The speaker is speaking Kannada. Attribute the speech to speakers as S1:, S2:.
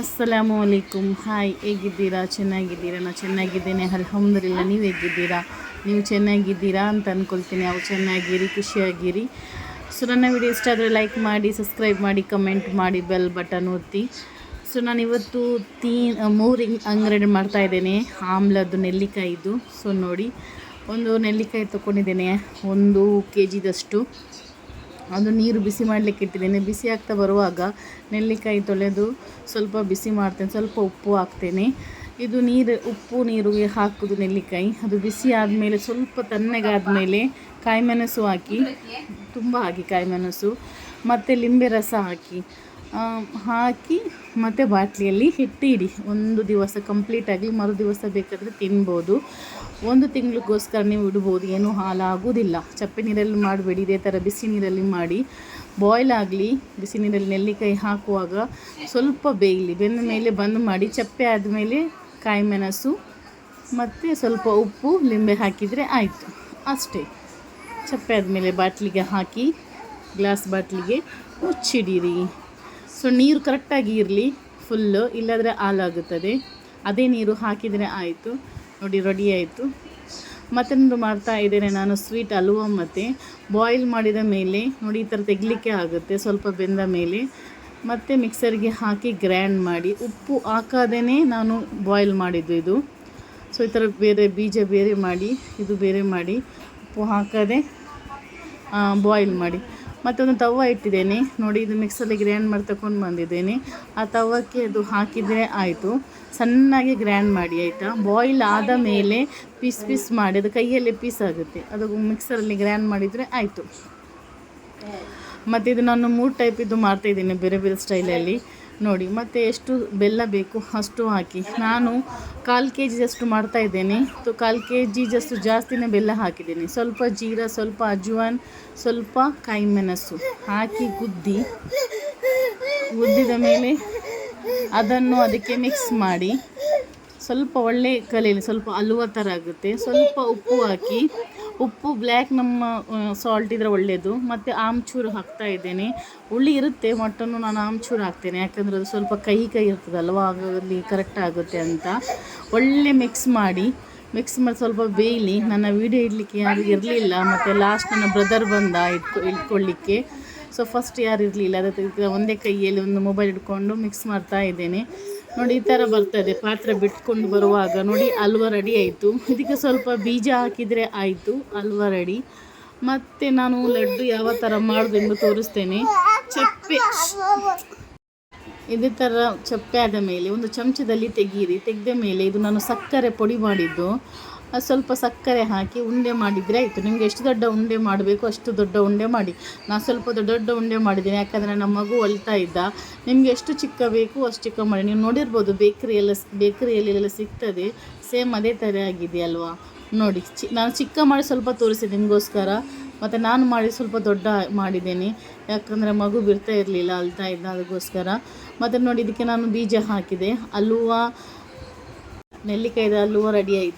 S1: ಅಸ್ಸಲಾಮು ಅಲೈಕುಮ್ ಹಾಯ್ ಹೇಗಿದ್ದೀರಾ? ಚೆನ್ನಾಗಿದ್ದೀರಾ? ನಾನು ಚೆನ್ನಾಗಿದ್ದೇನೆ. ಅಲ್ಹಮ್ದುಲಿಲ್ಲ, ನೀವು ಹೇಗಿದ್ದೀರಾ? ನೀವು ಚೆನ್ನಾಗಿದ್ದೀರಾ ಅಂತ ಅಂದ್ಕೊಳ್ತೀನಿ ಅವು ಚೆನ್ನಾಗಿರಿ, ಖುಷಿಯಾಗಿರಿ. ಸೊ ನನ್ನ ವಿಡಿಯೋ ಇಷ್ಟ ಆದರೆ ಲೈಕ್ ಮಾಡಿ ಸಬ್ಸ್ಕ್ರೈಬ್ ಮಾಡಿ ಕಮೆಂಟ್ ಮಾಡಿ ಬೆಲ್ ಬಟನ್ ಒತ್ತಿ. ಸೊ ನಾನು ಇವತ್ತು ತೀ ಮೂರು ಮಾಡ್ತಾ ಇದ್ದೇನೆ. ಆಮ್ಲದ್ದು ನೆಲ್ಲಿಕಾಯಿದು ಸೊ ನೋಡಿ, ಒಂದು ನೆಲ್ಲಿಕಾಯಿ ತೊಗೊಂಡಿದ್ದೇನೆ. ಒಂದು ಕೆ ಜಿದಷ್ಟು ಅದು ನೀರು ಬಿಸಿ ಮಾಡಲಿಕ್ಕೆ ಇಟ್ಟಿದ್ದೇನೆ. ಬಿಸಿ ಆಗ್ತಾ ಬರುವಾಗ ನೆಲ್ಲಿಕಾಯಿ ತೊಳೆದು ಸ್ವಲ್ಪ ಬಿಸಿ ಮಾಡ್ತೇನೆ, ಸ್ವಲ್ಪ ಉಪ್ಪು ಹಾಕ್ತೇನೆ. ಇದು ನೀರು, ಉಪ್ಪು ನೀರಿಗೆ ಹಾಕೋದು ನೆಲ್ಲಿಕಾಯಿ. ಅದು ಬಿಸಿ ಆದಮೇಲೆ ಸ್ವಲ್ಪ ತಣ್ಣಗಾದಮೇಲೆ ಕಾಯಿಮೆಣಸು ಹಾಕಿ, ತುಂಬ ಹಾಕಿ ಕಾಯಿ ಮೆಣಸು ಮತ್ತು ಲಿಂಬೆ ರಸ ಹಾಕಿ ಹಾಕಿ ಮತ್ತು ಬಾಟ್ಲಿಯಲ್ಲಿ ಹಿಟ್ಟಿಡಿ. ಒಂದು ದಿವಸ ಕಂಪ್ಲೀಟಾಗಿ ಮರು ದಿವಸ ಬೇಕಾದರೆ ತಿನ್ಬೋದು. ಒಂದು ತಿಂಗಳಿಗೋಸ್ಕರ ನೀವು ಇಡ್ಬೋದು. ಏನೂ ಹಾಲಾಗೋದಿಲ್ಲ ಚಪ್ಪೆ ನೀರಲ್ಲಿ ಮಾಡಬೇಡಿ. ಇದೇ ಥರ ಬಿಸಿ ನೀರಲ್ಲಿ ಮಾಡಿ ಬಾಯ್ಲ್ ಆಗಲಿ, ಬಿಸಿ ನೀರಲ್ಲಿ ನೆಲ್ಲಿಕಾಯಿ ಹಾಕುವಾಗ ಸ್ವಲ್ಪ ಬೇಯಲಿ. ಬೆಂದ ಮೇಲೆ ಬಂದ್ ಮಾಡಿ, ಚಪ್ಪೆ ಆದಮೇಲೆ ಕಾಯಿ ಮೆಣಸು ಮತ್ತು ಸ್ವಲ್ಪ ಉಪ್ಪು, ಲಿಂಬೆ ಹಾಕಿದರೆ ಆಯಿತು. ಅಷ್ಟೇ. ಚಪ್ಪೆ ಆದಮೇಲೆ ಬಾಟ್ಲಿಗೆ ಹಾಕಿ, ಗ್ಲಾಸ್ ಬಾಟ್ಲಿಗೆ ಮುಚ್ಚಿಡಿರಿ. ಸೊ ನೀರು ಕರೆಕ್ಟಾಗಿ ಇರಲಿ. ಫುಲ್ಲು ಇಲ್ಲಾದರೆ ಹಾಲಾಗುತ್ತದೆ ಅದೇ ನೀರು ಹಾಕಿದರೆ ಆಯಿತು. ನೋಡಿ ರೆಡಿ ಆಯಿತು. ಮತ್ತೊಂದು ಮಾಡ್ತಾ ಇದ್ದೇನೆ ನಾನು ಸ್ವೀಟ್ ಹಲ್ವ ಮತ್ತು. ಬಾಯ್ಲ್ ಮಾಡಿದ ಮೇಲೆ, ನೋಡಿ, ಈ ಥರ ತೆಗಲಿಕ್ಕೆ ಆಗುತ್ತೆ, ಸ್ವಲ್ಪ ಬೆಂದ ಮೇಲೆ. ಮತ್ತು ಮಿಕ್ಸರ್ಗೆ ಹಾಕಿ ಗ್ರ್ಯಾಂಡ್ ಮಾಡಿ, ಉಪ್ಪು ಹಾಕದೇ ನಾನು ಬಾಯ್ಲ್ ಮಾಡಿದ್ದು ಇದು. ಸೊ ಈ ಥರ ಬೇರೆ ಬೀಜ ಬೇರೆ ಮಾಡಿ, ಇದು ಬೇರೆ ಮಾಡಿ, ಉಪ್ಪು ಹಾಕದೆ ಬಾಯ್ಲ್ ಮಾಡಿ. ಮತ್ತೊಂದು ತವ ಇಟ್ಟಿದ್ದೇನೆ. ನೋಡಿ, ಇದು ಮಿಕ್ಸಲ್ಲಿ ಗ್ರ್ಯಾಂಡ್ ಮಾಡಿ ತಗೊಂಡು ಬಂದಿದ್ದೇನೆ. ಆ ತವಕ್ಕೆ ಅದು ಹಾಕಿದರೆ ಆಯಿತು. ಸಣ್ಣಗೆ ಗ್ರ್ಯಾಂಡ್ ಮಾಡಿ, ಆಯಿತಾ? ಬಾಯ್ಲ್ ಆದ ಮೇಲೆ ಪೀಸ್ ಪೀಸ್ ಮಾಡಿ, ಅದು ಕೈಯಲ್ಲೇ ಪೀಸ್ ಆಗುತ್ತೆ. ಅದು ಮಿಕ್ಸರಲ್ಲಿ ಗ್ರ್ಯಾಂಡ್ ಮಾಡಿದರೆ ಆಯಿತು. ಮತ್ತು ಇದು ನಾನು ಮೂರು ಟೈಪ್ ಇದು ಮಾಡ್ತಾಯಿದ್ದೀನಿ ಬೇರೆ ಬೇರೆ ಸ್ಟೈಲಲ್ಲಿ ನೋಡಿ, ಮತ್ತು ಎಷ್ಟು ಬೆಲ್ಲ ಬೇಕು ಅಷ್ಟು ಹಾಕಿ. ನಾನು ಕಾಲು ಕೆ ಜಿಯಷ್ಟು ಮಾಡ್ತಾ ಇದ್ದೇನೆ. ಸೊ ಕಾಲು ಕೆ ಜಿಯಷ್ಟು ಜಾಸ್ತಿನೇ ಬೆಲ್ಲ ಹಾಕಿದ್ದೀನಿ. ಸ್ವಲ್ಪ ಜೀರ, ಸ್ವಲ್ಪ ಅಜ್ವಾನ್, ಸ್ವಲ್ಪ ಕಾಯಿ ಮೆಣಸು ಹಾಕಿ ಗುದ್ದಿ ಗುದ್ದಿದ ಮೇಲೆ ಅದನ್ನು ಅದಕ್ಕೆ ಮಿಕ್ಸ್ ಮಾಡಿ, ಸ್ವಲ್ಪ ಒಳ್ಳೆ ಕಲೆಯಲ್ಲಿ ಸ್ವಲ್ಪ ಹಲುವ ಥರ ಆಗುತ್ತೆ. ಸ್ವಲ್ಪ ಉಪ್ಪು ಹಾಕಿ ಉಪ್ಪು, ಬ್ಲ್ಯಾಕ್ ನಮ್ಮ ಸಾಲ್ಟ್ ಇದ್ರೆ ಒಳ್ಳೆಯದು ಮತ್ತು ಆಮ್ಚೂರು ಹಾಕ್ತಾ ಇದ್ದೇನೆ. ಹುಳಿ ಇರುತ್ತೆ ಮಟನ್ನು ನಾನು ಆಮ್ಚೂರು ಹಾಕ್ತೇನೆ. ಯಾಕಂದರೆ ಅದು ಸ್ವಲ್ಪ ಕಹಿ ಕಹಿ ಇರ್ತದಲ್ವ? ಅಲ್ಲಿ ಕರೆಕ್ಟ್ ಆಗುತ್ತೆ ಅಂತ. ಒಳ್ಳೆ ಮಿಕ್ಸ್ ಮಾಡಿ ಮಿಕ್ಸ್ ಮಾಡಿ ಸ್ವಲ್ಪ ಬೇಯಲಿ. ನನ್ನ ವೀಡಿಯೋ ಇಡಲಿಕ್ಕೆ ಯಾರು ಇರಲಿಲ್ಲ. ಮತ್ತು ಲಾಸ್ಟ್ ನನ್ನ ಬ್ರದರ್ ಬಂದ ಇಟ್ಕೊ, ಇಟ್ಕೊಳ್ಳಿಕ್ಕೆ. ಸೊ ಫಸ್ಟ್ ಯಾರು ಇರಲಿಲ್ಲ. ಅದಕ್ಕೆ ಒಂದೇ ಕೈಯಲ್ಲಿ ಒಂದು ಮೊಬೈಲ್ ಇಟ್ಕೊಂಡು ಮಿಕ್ಸ್ ಮಾಡ್ತಾ ಇದ್ದೇನೆ. ನೋಡಿ, ಈ ಥರ ಬರ್ತದೆ ಪಾತ್ರೆ ಬಿಟ್ಕೊಂಡು ಬರುವಾಗ ನೋಡಿ ಹಲ್ವ ರೆಡಿ ಆಯಿತು. ಇದಕ್ಕೆ ಸ್ವಲ್ಪ ಬೀಜ ಹಾಕಿದರೆ ಆಯಿತು ಹಲ್ವ ರೆಡಿ ಮತ್ತು ನಾನು ಲಡ್ಡು ಯಾವ ಥರ ಮಾಡೋದೆಂದು ತೋರಿಸ್ತೇನೆ. ಚಪ್ಪೆ. ಇದೇ ಥರ ಚಪ್ಪೆ ಆದ ಮೇಲೆ, ಒಂದು ಚಮಚದಲ್ಲಿ ತೆಗೀರಿ. ತೆಗೆದ ಮೇಲೆ ಇದು ನಾನು ಸಕ್ಕರೆ ಪುಡಿ ಮಾಡಿದ್ದು. ಸ್ವಲ್ಪ ಸಕ್ಕರೆ ಹಾಕಿ ಉಂಡೆ ಮಾಡಿದರೆ ಆಯಿತು. ನಿಮಗೆ ಎಷ್ಟು ದೊಡ್ಡ ಉಂಡೆ ಮಾಡಬೇಕು ಅಷ್ಟು ದೊಡ್ಡ ಉಂಡೆ ಮಾಡಿ. ನಾನು ಸ್ವಲ್ಪ ದೊಡ್ಡ ದೊಡ್ಡ ಉಂಡೆ ಮಾಡಿದ್ದೀನಿ. ಯಾಕಂದರೆ ನಮ್ಮ ಮಗು ಹೊಲ್ತಾ ಇದ್ದ. ನಿಮಗೆ ಎಷ್ಟು ಚಿಕ್ಕ ಬೇಕು ಅಷ್ಟು ಚಿಕ್ಕ ಮಾಡಿ. ನೀವು ನೋಡಿರ್ಬೋದು ಬೇಕ್ರಿಯೆಲ್ಲ ಬೇಕ್ರಿಯಲ್ಲೆಲ್ಲ ಸಿಗ್ತದೆ. ಸೇಮ್ ಅದೇ ಥರ ಆಗಿದೆ ಅಲ್ವಾ? ನೋಡಿ, ಚಿ, ನಾನು ಚಿಕ್ಕ ಮಾಡಿ ಸ್ವಲ್ಪ ತೋರಿಸಿದೆ ನಿಮಗೋಸ್ಕರ. ಮತ್ತು ನಾನು ಮಾಡಿ ಸ್ವಲ್ಪ ದೊಡ್ಡ ಮಾಡಿದ್ದೇನೆ. ಯಾಕಂದರೆ ಮಗು ಬಿಡ್ತಾ ಇರಲಿಲ್ಲ ಅಳ್ತಾ ಇದ್ದ ಅದಕ್ಕೋಸ್ಕರ. ಮತ್ತು ನೋಡಿ, ಇದಕ್ಕೆ ನಾನು ಬೀಜ ಹಾಕಿದೆ. ಹಲುವ ನೆಲ್ಲಿಕಾಯ್ದು ಹಲುವ ರೆಡಿ ಆಯಿತು.